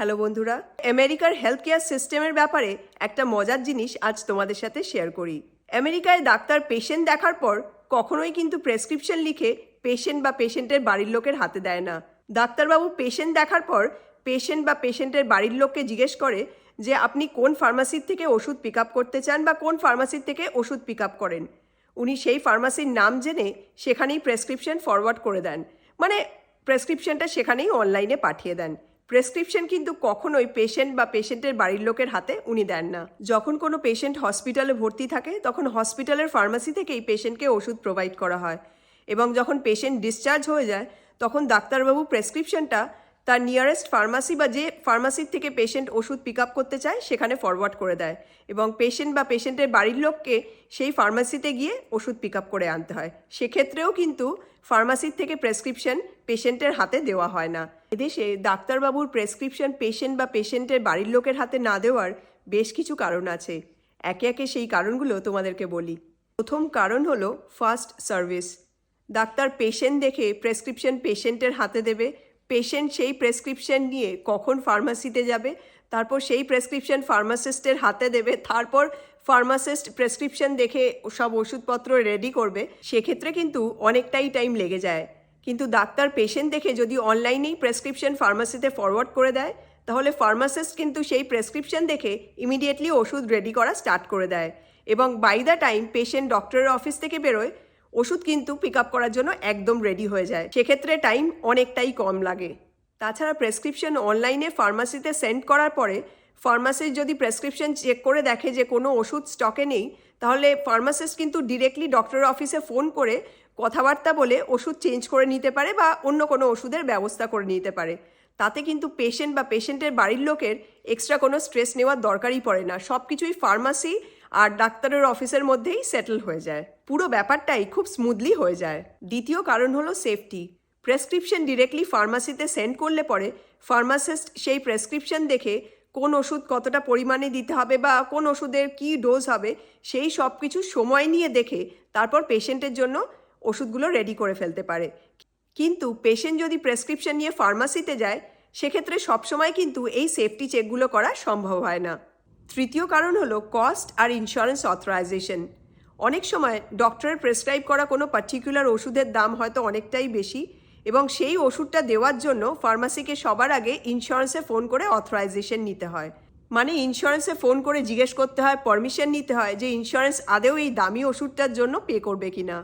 Hello বন্ধুরা, আমেরিকার health care সিস্টেমের ব্যাপারে একটা মজার জিনিস আজ তোমাদের সাথে শেয়ার করি। আমেরিকায় ডাক্তার পেশেন্ট দেখার পর কখনোই কিন্তু প্রেসক্রিপশন লিখে পেশেন্ট বা পেশেন্টের বাড়ির লোকের হাতে দেয় না। ডাক্তারবাবু পেশেন্ট দেখার পর পেশেন্ট বা পেশেন্টের বাড়ির লোককে জিজ্ঞেস করে যে, আপনি কোন ফার্মাসির থেকে ওষুধ পিক আপ করতে চান বা কোন ফার্মাসির থেকে ওষুধ পিক আপ করেন? উনি সেই ফার্মাসির নাম জেনে সেখানেই প্রেসক্রিপশন ফরওয়ার্ড করে দেন। মানে প্রেসক্রিপশনটা সেখানেই অনলাইনে পাঠিয়ে দেন। প্রেসক্রিপশন কিন্তু কখনোই পেশেন্ট বা পেশেন্টের বাড়ির লোকের হাতে উনি দেন না। যখন কোনো পেশেন্ট হসপিটালে ভর্তি থাকে, তখন হসপিটালের ফার্মাসি থেকে এই পেশেন্টকে ওষুধ প্রোভাইড করা হয়। এবং যখন পেশেন্ট ডিসচার্জ হয়ে যায়, তখন ডাক্তারবাবু প্রেসক্রিপশনটা তার নিয়ারেস্ট ফার্মাসি বা যে ফার্মাসির থেকে পেশেন্ট ওষুধ পিক আপ করতে চায়, সেখানে ফরওয়ার্ড করে দেয় এবং পেশেন্ট বা পেশেন্টের বাড়ির লোককে সেই ফার্মাসিতে গিয়ে ওষুধ পিক আপ করে আনতে হয়। সেক্ষেত্রেও কিন্তু ফার্মাসির থেকে প্রেসক্রিপশন পেশেন্টের হাতে দেওয়া হয় না। এদেশে ডাক্তারবাবুর প্রেসক্রিপশন পেশেন্ট বা পেশেন্টের বাড়ির লোকের হাতে না দেওয়ার বেশ কিছু কারণ আছে। একে একে সেই কারণগুলো তোমাদেরকে বলি। প্রথম কারণ হলো ফার্স্ট সার্ভিস ডাক্তার পেশেন্ট দেখে প্রেসক্রিপশন পেশেন্টের হাতে দেবে পেশেন্ট সেই প্রেসক্রিপশন নিয়ে কখন ফার্মাসিতে যাবে, তারপর সেই প্রেসক্রিপশন ফার্মাসিস্টের হাতে দেবে, তারপর ফার্মাসিস্ট প্রেসক্রিপশন দেখে সব ওষুধপত্র রেডি করবে, সেক্ষেত্রে কিন্তু অনেকটাই টাইম লেগে যায়। কিন্তু ডাক্তার পেশেন্ট দেখে যদি অনলাইনেই প্রেসক্রিপশন ফার্মাসিতে ফরওয়ার্ড করে দেয়, তাহলে ফার্মাসিস্ট কিন্তু সেই প্রেসক্রিপশন দেখে ইমিডিয়েটলি ওষুধ রেডি করা স্টার্ট করে দেয়। এবং বাই দ্য টাইম পেশেন্ট ডক্টরের অফিস থেকে বেরোয় ওষুধ কিন্তু পিক আপ করার জন্য একদম রেডি হয়ে যায়। সেক্ষেত্রে টাইম অনেকটাই কম লাগে। তাছাড়া প্রেসক্রিপশন অনলাইনে ফার্মাসিতে সেন্ড করার পরে ফার্মাসিস্ট যদি প্রেসক্রিপশন চেক করে দেখে যে কোনো ওষুধ স্টকে নেই, তাহলে ফার্মাসিস্ট কিন্তু ডিরেক্টলি ডক্টরের অফিসে ফোন করে কথাবার্তা বলে ওষুধ চেঞ্জ করে নিতে পারে বা অন্য কোনো ওষুধের ব্যবস্থা করে নিতে পারে। তাতে কিন্তু পেশেন্ট বা পেশেন্টের বাড়ির লোকের এক্সট্রা কোনো স্ট্রেস নেওয়ার দরকারই পড়ে না। সব কিছুই ফার্মাসি আর ডাক্তারের অফিসের মধ্যেই সেটেল হয়ে যায়। পুরো ব্যাপারটাই খুব স্মুথলি হয়ে যায়। দ্বিতীয় কারণ হলো সেফটি প্রেসক্রিপশন ডিরেক্টলি ফার্মাসিতে সেন্ড করলে পরে ফার্মাসিস্ট সেই প্রেসক্রিপশন দেখে কোন ওষুধ কতটা পরিমাণে দিতে হবে বা কোন ওষুধের কী ডোজ হবে, সেই সব কিছু সময় নিয়ে দেখে তারপর পেশেন্টের জন্য ওষুধগুলো রেডি করে ফেলতে পারে। কিন্তু পেশেন্ট যদি প্রেসক্রিপশন নিয়ে ফার্মাসিতে যায়, সেক্ষেত্রে সবসময় কিন্তু এই সেফটি চেকগুলো করা সম্ভব হয় না। তৃতীয় কারণ হলো কস্ট আর ইন্স্যুরেন্স অথরাইজেশন অনেক সময় ডক্টরের প্রেসক্রাইব করা কোনো পার্টিকুলার ওষুধের দাম হয়তো অনেকটাই বেশি এবং সেই ওষুধটা দেওয়ার জন্য ফার্মাসিকে সবার আগে ইন্স্যুরেন্সে ফোন করে অথরাইজেশন নিতে হয়। মানে ইন্স্যুরেন্সে ফোন করে জিজ্ঞেস করতে হয় পারমিশন নিতে হয় যে ইন্স্যুরেন্স আদেও এই দামি ওষুধটার জন্য পে করবে কিনা।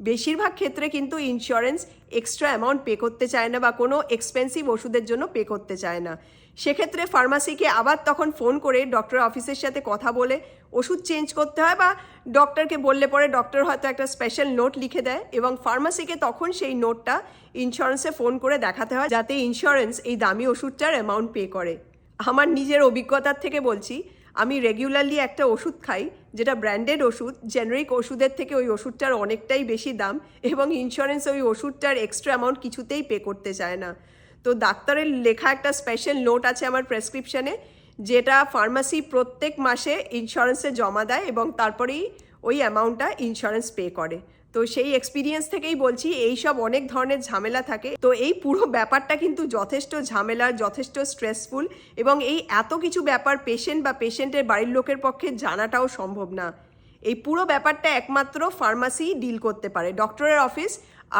বেশিরভাগ ক্ষেত্রে কিন্তু ইন্স্যুরেন্স এক্সট্রা অ্যামাউন্ট পে করতে চায় না বা কোনো এক্সপেন্সিভ ওষুধের জন্য পে করতে চায় না। সেক্ষেত্রে ফার্মাসিকে আবার তখন ফোন করে ডক্টর অফিসের সাথে কথা বলে ওষুধ চেঞ্জ করতে হয় বা ডক্টরকে বললে পরে ডক্টর হয়তো একটা স্পেশাল নোট লিখে দেয় এবং ফার্মাসিকে তখন সেই নোটটা ইন্স্যুরেন্সে ফোন করে দেখাতে হয় যাতে ইন্স্যুরেন্স এই দামি ওষুধটার অ্যামাউন্ট পে করে। আমার নিজের অভিজ্ঞতার থেকে বলছি, আমি রেগুলারলি একটা ওষুধ খাই যেটা ব্র্যান্ডেড ওষুধ জেনারিক ওষুধের থেকে ওই ওষুধটার অনেকটাই বেশি দাম এবং ইন্স্যুরেন্স ওই ওষুধটার এক্সট্রা অ্যামাউন্ট কিছুতেই পে করতে চায় না। তো ডাক্তারের লেখা একটা স্পেশাল নোট আছে আমার প্রেসক্রিপশনে যেটা ফার্মাসি প্রত্যেক মাসে ইন্স্যুরেন্সে জমা দেয় এবং তারপরেই ওই অ্যামাউন্টটা ইন্স্যুরেন্স পে করে। তো সেই এক্সপিরিয়েন্স থেকেই বলছি, এই সব অনেক ধরনের ঝামেলা থাকে। তো এই পুরো ব্যাপারটা কিন্তু যথেষ্ট ঝামেলার যথেষ্ট স্ট্রেসফুল এবং এই এত কিছু ব্যাপার পেশেন্ট বা পেশেন্টের বাড়ির লোকের পক্ষে জানাটাও সম্ভব না। এই পুরো ব্যাপারটা একমাত্র ফার্মাসি ডিল করতে পারে ডক্টরের অফিস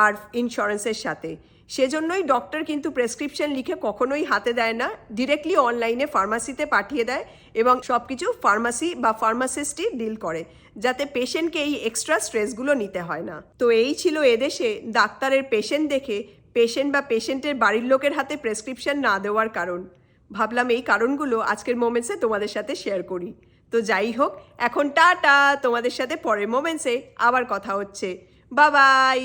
আর ইন্স্যুরেন্সের সাথে। সেজন্যই ডক্টর কিন্তু প্রেসক্রিপশন লিখে কখনোই হাতে দেয় না ডিরেক্টলি অনলাইনে ফার্মাসিতে পাঠিয়ে দেয় এবং সব কিছু ফার্মাসি বা ফার্মাসিস্টই ডিল করে, যাতে পেশেন্টকে এই এক্সট্রা স্ট্রেসগুলো নিতে হয় না। তো এই ছিল এদেশে ডাক্তারের পেশেন্ট দেখে পেশেন্ট বা পেশেন্টের বাড়ির লোকের হাতে প্রেসক্রিপশন না দেওয়ার কারণ। ভাবলাম এই কারণগুলো আজকের মোমেন্টসে তোমাদের সাথে শেয়ার করি। তো যাই হোক, এখন টাটা, তোমাদের সাথে পরের মোমেন্টসে আবার কথা হচ্ছে। বাবাই